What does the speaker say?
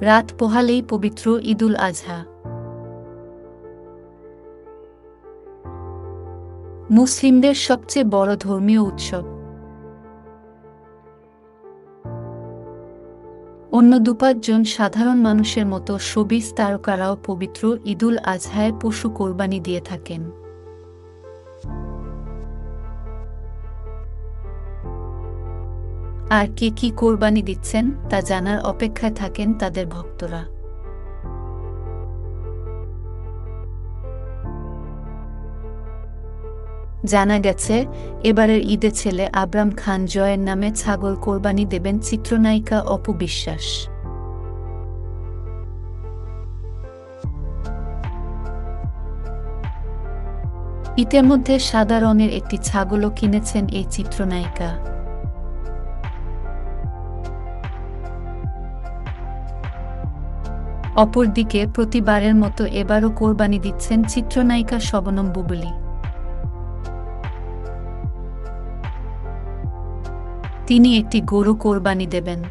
রাত পোহালেই পবিত্র ঈদুল আজহা। মুসলিমদের সবচেয়ে বড় ধর্মীয় উৎসব। অন্য দুপাঁচজন সাধারণ মানুষের মতো শোবিস তারকারাও পবিত্র ঈদুল আজহায় পশু কোরবানি দিয়ে থাকেন। আর কে কি কোরবানি দিচ্ছেন তা জানার অপেক্ষায় থাকেন তাদের ভক্তরা। জানা গেছে, এবারের ঈদে ছেলে আবরাম খান জয়ের নামে ছাগল কোরবানি দেবেন চিত্রনায়িকা অপু বিশ্বাস। ঈদের মধ্যে সাদা রঙের একটি ছাগলও কিনেছেন এই চিত্রনায়িকা। অপরদিকে প্রতিবারের মতো এবারও কোরবানি দিচ্ছেন চিত্রনায়িকা শবনম বুবলি। তিনি একটি গরু কোরবানি দেবেন।